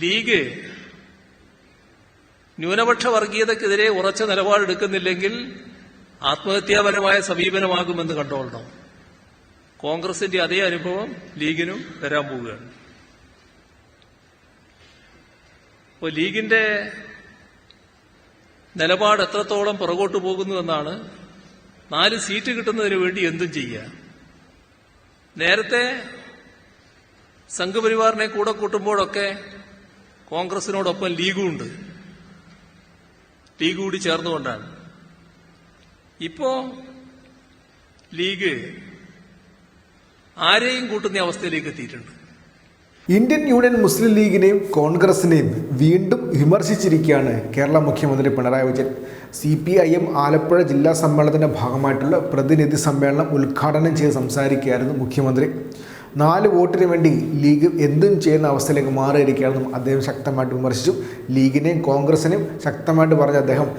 League ന്യൂനപക്ഷ വർഗീയതക്കെതിരെ ഉറച്ച നിലപാടെടുക്കുന്നില്ലെങ്കിൽ ആത്മഹത്യാപരമായ സമീപനമാകുമെന്ന് കണ്ടോളണം. കോൺഗ്രസിന്റെ അതേ അനുഭവം ലീഗിനും വരാൻ പോവുകയാണ്. അപ്പോൾ ലീഗിന്റെ നിലപാട് എത്രത്തോളം പുറകോട്ട് പോകുന്നു എന്നാണ് നാല് സീറ്റ് കിട്ടുന്നതിന് വേണ്ടി എന്തും ചെയ്യുക. നേരത്തെ സംഘപരിവാറിനെ കൂടെ കൂട്ടുമ്പോഴൊക്കെ കോൺഗ്രസിനോടൊപ്പം ലീഗും ഉണ്ട് ലീഗ് കൂടി ചേർന്നുകൊണ്ടാണ്. ഇപ്പോ ലീഗ് ആരെയും കൂട്ടുന്ന അവസ്ഥയിലേക്ക് എത്തിയിട്ടുണ്ട്. ഇന്ത്യൻ യൂണിയൻ മുസ്ലിം ലീഗിനെയും കോൺഗ്രസിനെയും വീണ്ടും വിമർശിച്ചിരിക്കുകയാണ് കേരള മുഖ്യമന്ത്രി Pinarayi Vijayan. C P I M Alappuzha ജില്ലാ സമ്മേളനത്തിന്റെ ഭാഗമായിട്ടുള്ള പ്രതിനിധി സമ്മേളനം ഉദ്ഘാടനം ചെയ്ത് സംസാരിക്കുകയായിരുന്നു മുഖ്യമന്ത്രി. നാല് വോട്ടിന് വേണ്ടി ലീഗ് എന്തും ചെയ്യുന്ന അവസ്ഥയിലേക്ക് മാറിയിരിക്കുകയാണെന്നും അദ്ദേഹം ശക്തമായിട്ട് വിമർശിച്ചു. ലീഗിനെയും കോൺഗ്രസിനെയും ശക്തമായിട്ട് പറഞ്ഞ അദ്ദേഹം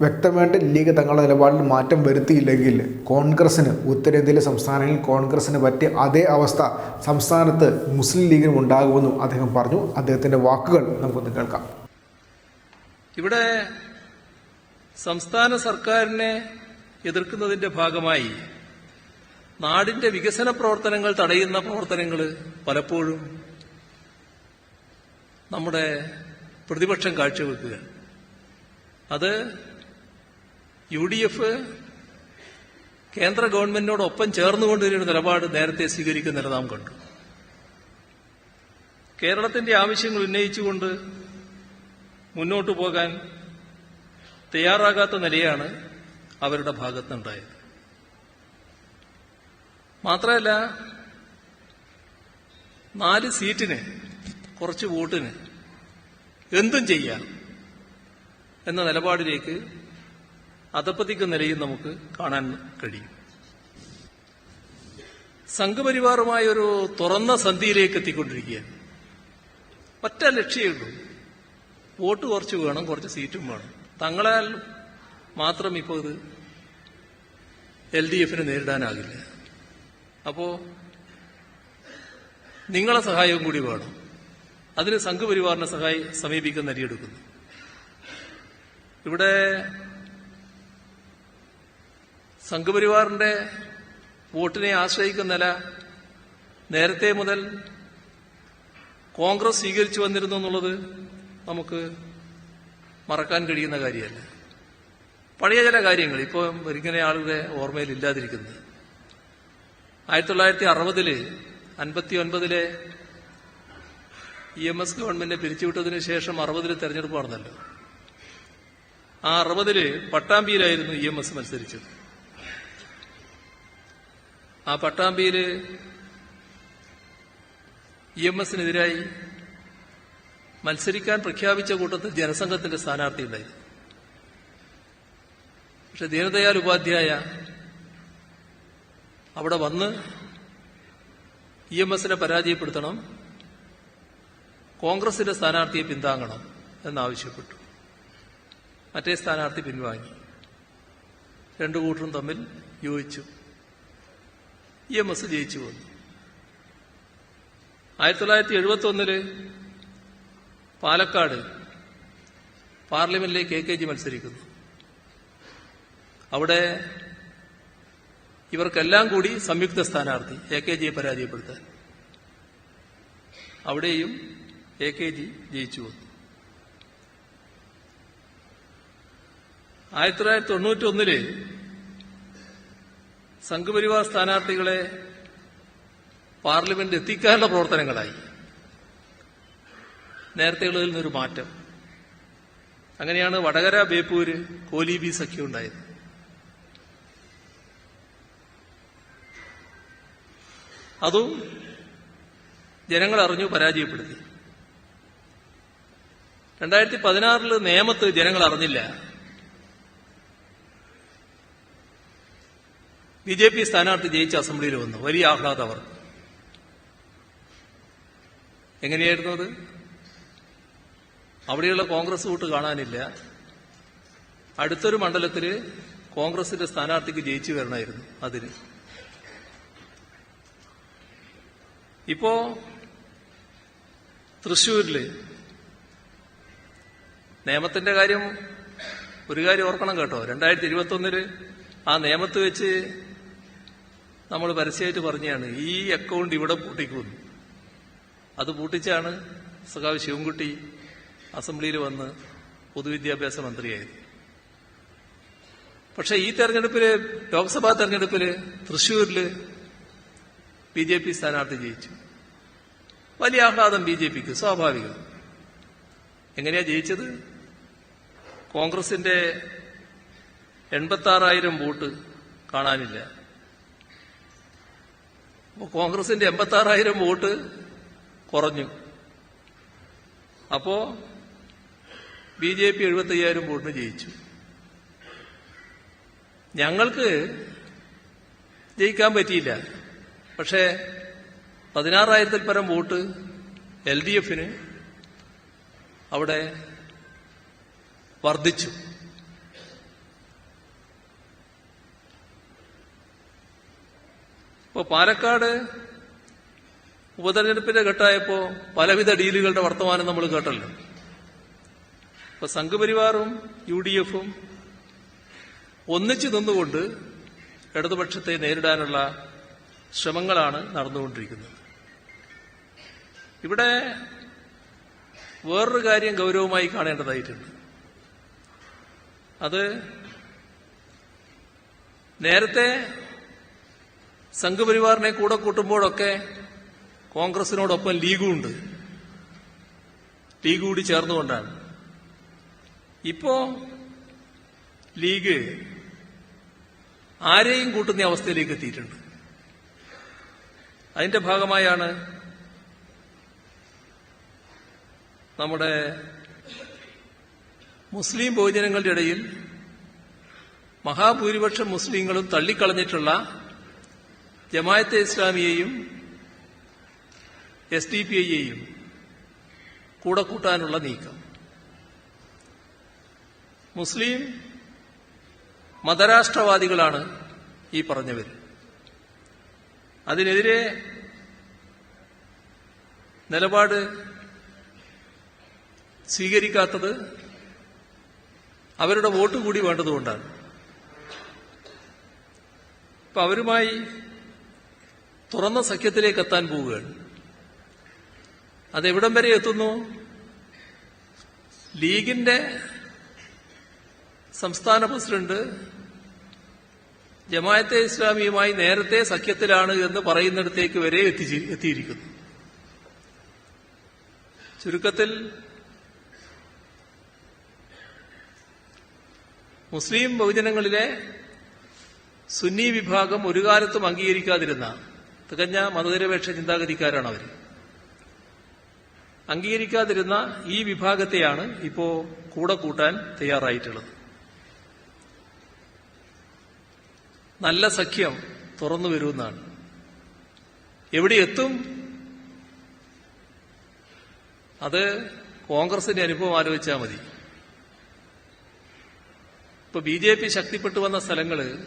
വ്യക്തമായിട്ട് ലീഗ് തങ്ങളുടെ നിലപാടിൽ മാറ്റം വരുത്തിയില്ലെങ്കിൽ കോൺഗ്രസ്സിന് ഉത്തരേന്ത്യയിലെ സംസ്ഥാനങ്ങളിൽ കോൺഗ്രസ്സിന് പറ്റിയ അതേ അവസ്ഥ സംസ്ഥാനത്ത് മുസ്ലിം ലീഗിനും ഉണ്ടാകുമെന്നും അദ്ദേഹം പറഞ്ഞു. അദ്ദേഹത്തിന്റെ വാക്കുകൾ നമുക്കൊന്ന് കേൾക്കാം. ഇവിടെ സംസ്ഥാന സർക്കാരിനെ എതിർക്കുന്നതിന്റെ ഭാഗമായി നാടിന്റെ വികസന പ്രവർത്തനങ്ങൾ തടയുന്ന പ്രവർത്തനങ്ങൾ പലപ്പോഴും നമ്മുടെ പ്രതിപക്ഷം കാഴ്ചവെക്കുക. അത് യു ഡി എഫ് കേന്ദ്ര ഗവൺമെന്റിനോടൊപ്പം ചേർന്നുകൊണ്ടിരുന്ന നിലപാട് നേരത്തെ സ്വീകരിക്കുന്നില്ല നാം കണ്ടു. കേരളത്തിന്റെ ആവശ്യങ്ങൾ ഉന്നയിച്ചുകൊണ്ട് മുന്നോട്ടു പോകാൻ തയ്യാറാകാത്ത നിലയാണ് അവരുടെ ഭാഗത്തുണ്ടായത് മാത്രമല്ല നാല് സീറ്റിന് കുറച്ച് വോട്ടിന് എന്തും ചെയ്യാം എന്ന നിലപാടിലേക്ക് അധപ്പതിക്കുന്ന നിലയും നമുക്ക് കാണാൻ കഴിയും. സംഘപരിവാറുമായ ഒരു തുറന്ന സന്ധിയിലേക്ക് എത്തിക്കൊണ്ടിരിക്കുകയാണ് ഒറ്റ ലക്ഷ്യമുള്ളൂ വോട്ട് കുറച്ച് വേണം കുറച്ച് സീറ്റും വേണം. തങ്ങളാൽ മാത്രം ഇപ്പോൾ ഇത് എൽ ഡി എഫിന് നേരിടാനാകില്ല. അപ്പോ നിങ്ങളെ സഹായവും കൂടി വേണം. അതിന് സംഘപരിവാറിനെ സഹായി സമീപിക്കുന്ന നരിയെടുക്കുന്നു ഇവിടെ സംഘപരിവാറിന്റെ വോട്ടിനെ ആശ്രയിക്കുന്ന നില നേരത്തെ മുതൽ കോൺഗ്രസ് സ്വീകരിച്ചു വന്നിരുന്നു എന്നുള്ളത് നമുക്ക് മറക്കാൻ കഴിയുന്ന കാര്യമല്ല. പഴയ ചില കാര്യങ്ങൾ ഇപ്പോൾ ഇങ്ങനെ ആളുടെ ഓർമ്മയിൽ ഇല്ലാതിരിക്കുന്നത്. ആയിരത്തി തൊള്ളായിരത്തി അറുപതിൽ അൻപത്തി ഒൻപതിലെ ഇ എം എസ് ഗവൺമെന്റിനെ പിരിച്ചുവിട്ടതിന് ശേഷം അറുപതിൽ തെരഞ്ഞെടുപ്പ് നടന്നല്ലോ. ആ അറുപതിൽ പട്ടാമ്പിയിലായിരുന്നു ഇ എം എസ് മത്സരിച്ചത്. ആ പട്ടാമ്പിയിൽ ഇ എം എസിനെതിരായി മത്സരിക്കാൻ പ്രഖ്യാപിച്ച കൂട്ടത്തിൽ ജനസംഘത്തിന്റെ സ്ഥാനാർത്ഥി ഉണ്ടായി പക്ഷെ ദീനദയാൽ ഉപാധ്യായ അവിടെ വന്ന് ഇ എം എസിനെ പരാജയപ്പെടുത്തണം കോൺഗ്രസിന്റെ സ്ഥാനാർത്ഥിയെ പിന്താങ്ങണം എന്നാവശ്യപ്പെട്ടു. മറ്റേ സ്ഥാനാർത്ഥി പിൻവാങ്ങി. രണ്ടു കൂട്ടരും തമ്മിൽ യോജിച്ചു. ഇ എം എസ് ജയിച്ചു വന്നു ആയിരത്തി തൊള്ളായിരത്തി എഴുപത്തി ഒന്നിൽ പാലക്കാട് പാർലമെന്റിലേക്ക് എ കെ ജി മത്സരിക്കുന്നു. അവിടെ ഇവർക്കെല്ലാം കൂടി സംയുക്ത സ്ഥാനാർത്ഥി എ കെ ജിയെ പരാജയപ്പെടുത്താൻ. അവിടെയും എ കെ ജി ജയിച്ചു വന്നു. ആയിരത്തി തൊള്ളായിരത്തി തൊണ്ണൂറ്റി ഒന്നിൽ സംഘപരിവാർ സ്ഥാനാർത്ഥികളെ പാർലമെന്റ് എത്തിക്കാനുള്ള പ്രവർത്തനങ്ങളായി. നേരത്തെയുള്ളതിൽ നിന്നൊരു മാറ്റം. അങ്ങനെയാണ് വടകര ബേപ്പൂര് കോലീബി സഖ്യം ഉണ്ടായത്. അതും ജനങ്ങൾ അറിഞ്ഞു പരാജയപ്പെടുത്തി? രണ്ടായിരത്തി പതിനാറിൽ നേമത്ത് ജനങ്ങൾ അറിഞ്ഞില്ല ബി ജെ പി സ്ഥാനാർത്ഥി ജയിച്ച അസംബ്ലിയിൽ വന്നു. വലിയ ആഹ്ലാദം അവർ. എങ്ങനെയായിരുന്നു അത്? അവിടെയുള്ള കോൺഗ്രസ് വോട്ട് കാണാനില്ല. അടുത്തൊരു മണ്ഡലത്തിൽ കോൺഗ്രസിന്റെ സ്ഥാനാർത്ഥിക്ക് ജയിച്ചു വരണമായിരുന്നു അതിന്. ഇപ്പോ തൃശൂരിൽ നിയമത്തിന്റെ കാര്യം ഒരു കാര്യം ഓർക്കണം കേട്ടോ. രണ്ടായിരത്തി ഇരുപത്തൊന്നിൽ ആ നിയമത്ത് വെച്ച് നമ്മൾ പരസ്യമായിട്ട് പറഞ്ഞാണ് ഈ അക്കൗണ്ട് ഇവിടെ പൂട്ടിക്കുന്നു അത് പൂട്ടിച്ചാണ് സഖാവ് ശിവൻകുട്ടി അസംബ്ലിയിൽ വന്ന് പൊതുവിദ്യാഭ്യാസ മന്ത്രിയായത്. പക്ഷെ ഈ തെരഞ്ഞെടുപ്പിൽ ലോക്സഭാ തെരഞ്ഞെടുപ്പിൽ തൃശൂരിൽ ബി ജെ പി സ്ഥാനാർത്ഥി ജയിച്ചു. വലിയ ആഹ്ലാദം ബി ജെ പിക്ക് സ്വാഭാവികം. എങ്ങനെയാ ജയിച്ചത്? കോൺഗ്രസിന്റെ എൺപത്തി ആറായിരം വോട്ട് കാണാനില്ല. അപ്പോൾ കോൺഗ്രസിന്റെ എൺപത്തി ആറായിരം വോട്ട് കുറഞ്ഞു. അപ്പോ ബി ജെ പി എഴുപത്തി അയ്യായിരം വോട്ടിന് ജയിച്ചു. ഞങ്ങൾക്ക് ജയിക്കാൻ പറ്റിയില്ല. പക്ഷേ പതിനാറായിരത്തിൽ പരം വോട്ട് എൽ ഡി എഫിന് അവിടെ വർദ്ധിച്ചു. ഇപ്പോൾ പാലക്കാട് ഉപതെരഞ്ഞെടുപ്പിന്റെ ഘട്ടമായപ്പോൾ പലവിധ ഡീലുകളുടെ വർത്തമാനം നമ്മൾ കേട്ടല്ലോ. ഇപ്പൊ സംഘപരിവാറും യു ഡി എഫും ഒന്നിച്ചു നിന്നുകൊണ്ട് ഇടതുപക്ഷത്തെ നേരിടാനുള്ള ശ്രമങ്ങളാണ് നടന്നുകൊണ്ടിരിക്കുന്നത്. ഇവിടെ വേറൊരു കാര്യം ഗൗരവമായി കാണേണ്ടതായിട്ടുണ്ട്. അത് നേരത്തെ സംഘപരിവാറിനെ കൂടെ കൂട്ടുമ്പോഴൊക്കെ കോൺഗ്രസിനോടൊപ്പം ലീഗുണ്ട്. ലീഗ് കൂടി ചേർന്നുകൊണ്ടാണ്. ഇപ്പോ ലീഗ് ആരെയും കൂട്ടുന്ന അവസ്ഥയിലേക്ക് എത്തിയിട്ടുണ്ട്. അതിന്റെ ഭാഗമായാണ് നമ്മുടെ മുസ്ലിം ബഹുജനങ്ങളുടെ ഇടയിൽ മഹാഭൂരിപക്ഷം മുസ്ലിങ്ങളും തള്ളിക്കളഞ്ഞിട്ടുള്ള ജമായത്തെ ഇസ്ലാമിയെയും എസ് ഡി പി ഐയെയും കൂടെ കൂട്ടാനുള്ള നീക്കം. മുസ്ലിം മതരാഷ്ട്രവാദികളാണ് ഈ പറഞ്ഞവർ അതിനെതിരെ നിലപാട് സ്വീകരിക്കാത്തത് അവരുടെ വോട്ട് കൂടി വേണ്ടതുകൊണ്ടാണ്. ഇപ്പൊ അവരുമായി തുറന്ന സഖ്യത്തിലേക്ക് എത്താൻ പോവുകയാണ്. അതെവിടം വരെ എത്തുന്നു? ലീഗിന്റെ സംസ്ഥാന പ്രസിഡന്റ് ജമായത്തെ ഇസ്ലാമിയുമായി നേരത്തെ സഖ്യത്തിലാണ് എന്ന് പറയുന്നിടത്തേക്ക് വരെ എത്തിയിരിക്കുന്നു. ചുരുക്കത്തിൽ മുസ്ലിം ബഹുജനങ്ങളിലെ സുന്നി വിഭാഗം ഒരു കാലത്തും അംഗീകരിക്കാതിരുന്ന തികഞ്ഞ മതനിരപേക്ഷ ചിന്താഗതിക്കാരാണ് അവർ അംഗീകരിക്കാതിരുന്ന ഈ വിഭാഗത്തെയാണ് ഇപ്പോ കൂടെ കൂട്ടാൻ തയ്യാറായിട്ടുള്ളത്. നല്ല സഖ്യം തുറന്നു വരുമെന്നാണ്. എവിടെ എത്തും? അത് കോൺഗ്രസിന്റെ അനുഭവം ആലോചിച്ചാൽ മതി. ഇപ്പൊ ബി ജെ പി ശക്തിപ്പെട്ടു വന്ന സ്ഥലങ്ങൾ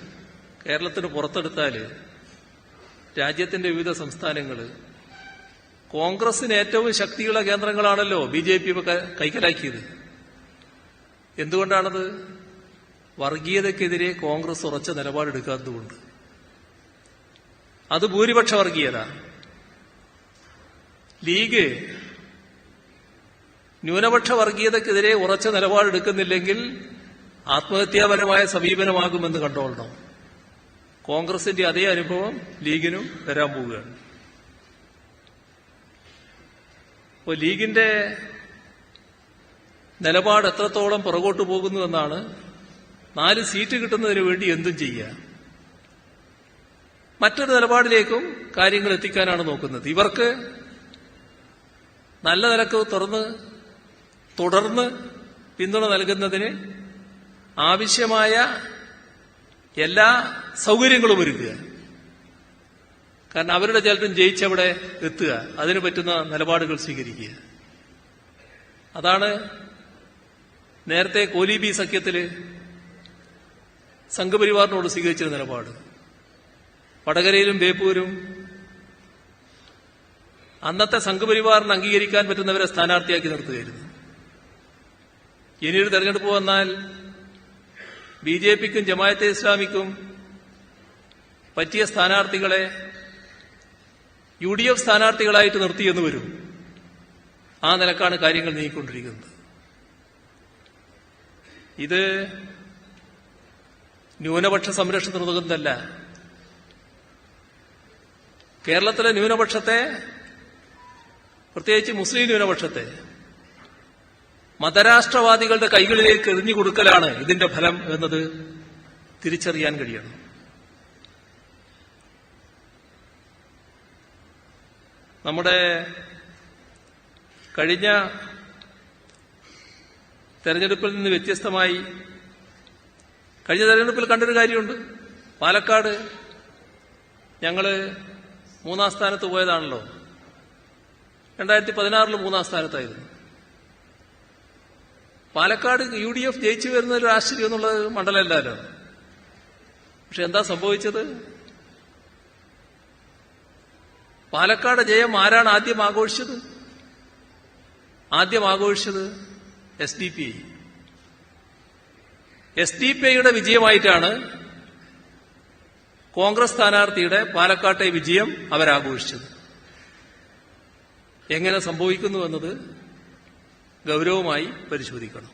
കേരളത്തിന് പുറത്തെടുത്താൽ രാജ്യത്തിന്റെ വിവിധ സംസ്ഥാനങ്ങൾ കോൺഗ്രസിന് ഏറ്റവും ശക്തിയുള്ള കേന്ദ്രങ്ങളാണല്ലോ ബി ജെ പി കൈക്കലാക്കിയത്. എന്തുകൊണ്ടാണത്? വർഗീയതയ്ക്കെതിരെ കോൺഗ്രസ് ഉറച്ച നിലപാടെടുക്കാത്തതുകൊണ്ട്. അത് ഭൂരിപക്ഷ വർഗീയത. ലീഗ് ന്യൂനപക്ഷ വർഗീയതക്കെതിരെ ഉറച്ച നിലപാടെടുക്കുന്നില്ലെങ്കിൽ ആത്മഹത്യാപരമായ സമീപനമാകുമെന്ന് കണ്ടോളണം. കോൺഗ്രസിന്റെ അതേ അനുഭവം ലീഗിനും വരാൻ പോവുകയാണ്. ഇപ്പോൾ ലീഗിന്റെ നിലപാട് എത്രത്തോളം പുറകോട്ട് പോകുന്നു എന്നാണ് നാല് സീറ്റ് കിട്ടുന്നതിന് വേണ്ടി എന്തും ചെയ്യുക. മറ്റൊരു നിലപാടിലേക്കും കാര്യങ്ങൾ എത്തിക്കാനാണ് നോക്കുന്നത്. ഇവർക്ക് നല്ല നിലയ്ക്ക് തുറന്ന് തുടർന്ന് പിന്തുണ നൽകുന്നതിന് ആവശ്യമായ എല്ലാ സൗകര്യങ്ങളും ഒരുക്കുക. കാരണം അവരുടെ ചിലരും ജയിച്ചവിടെ എത്തുക. അതിന് പറ്റുന്ന നിലപാടുകൾ സ്വീകരിക്കുക. അതാണ് നേരത്തെ കോലീബി സഖ്യത്തിൽ സംഘപരിവാറിനോട് സ്വീകരിച്ച നിലപാട്. വടകരയിലും ബേപ്പൂരും അന്നത്തെ സംഘപരിവാറിന് അംഗീകരിക്കാൻ പറ്റുന്നവരെ സ്ഥാനാർത്ഥിയാക്കി നിർത്തുകയായിരുന്നു. ഇനിയൊരു തെരഞ്ഞെടുപ്പ് വന്നാൽ ബി ജെ പിക്കും ജമായത്തെ ഇസ്ലാമിക്കും പറ്റിയ സ്ഥാനാർത്ഥികളെ യു ഡി എഫ് സ്ഥാനാർത്ഥികളായിട്ട് നിർത്തിയെന്ന് വരും. ആ നിലക്കാണ് കാര്യങ്ങൾ നീങ്ങിക്കൊണ്ടിരിക്കുന്നത്. ഇത് ന്യൂനപക്ഷ സംരക്ഷണത്തിന് ഉതകുന്നതല്ല. കേരളത്തിലെ ന്യൂനപക്ഷത്തെ പ്രത്യേകിച്ച് മുസ്ലിം ന്യൂനപക്ഷത്തെ മതരാഷ്ട്രവാദികളുടെ കൈകളിലേക്ക് എറിഞ്ഞു കൊടുക്കലാണ് ഇതിന്റെ ഫലം എന്നത് തിരിച്ചറിയാൻ കഴിയണം. നമ്മുടെ കഴിഞ്ഞ തെരഞ്ഞെടുപ്പിൽ നിന്ന് വ്യത്യസ്തമായി കഴിഞ്ഞ തെരഞ്ഞെടുപ്പിൽ കണ്ടൊരു കാര്യമുണ്ട്. പാലക്കാട് ഞങ്ങൾ മൂന്നാം സ്ഥാനത്ത് പോയതാണല്ലോ. രണ്ടായിരത്തി പതിനാറിൽ മൂന്നാം സ്ഥാനത്തായിരുന്നു. പാലക്കാട് യു ഡി എഫ് ജയിച്ചു വരുന്ന ഒരു ആശ്ചര്യം എന്നുള്ളത് മണ്ഡലമല്ലല്ലോ. പക്ഷെ എന്താ സംഭവിച്ചത്? പാലക്കാട് ജയം ആരാണ് ആദ്യം ആഘോഷിച്ചത്? ആദ്യം ആഘോഷിച്ചത് S D P I S D P ഐയുടെ വിജയമായിട്ടാണ് കോൺഗ്രസ് സ്ഥാനാർത്ഥിയുടെ പാലക്കാട്ടെ വിജയം അവരാഘോഷിച്ചത്. എങ്ങനെ സംഭവിക്കുന്നു എന്നത് ഗൗരവമായി പരിശോധിക്കണം.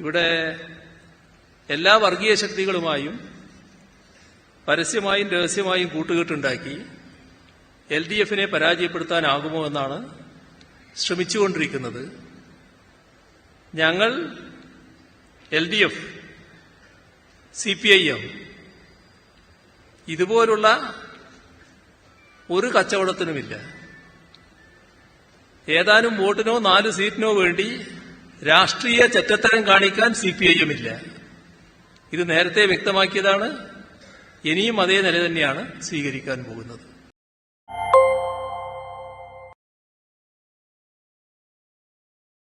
ഇവിടെ എല്ലാ വർഗീയ ശക്തികളുമായും പരസ്യമായും രഹസ്യമായും കൂട്ടുകെട്ടുണ്ടാക്കി എൽ ഡി എഫിനെ പരാജയപ്പെടുത്താനാകുമോ എന്നാണ് ശ്രമിച്ചുകൊണ്ടിരിക്കുന്നത്. ഞങ്ങൾ L D F C P I M ഇതുപോലുള്ള ഒരു കച്ചവടത്തിനുമില്ല. ഏതാനും വോട്ടിനോ നാല് സീറ്റിനോ വേണ്ടി രാഷ്ട്രീയ ചെറ്റത്തരം കാണിക്കാൻ സി പി ഐ എം ഇല്ല ഇത് നേരത്തെ വ്യക്തമാക്കിയതാണ്. ഇനിയും അതേ നില തന്നെയാണ് സ്വീകരിക്കാൻ പോകുന്നത്.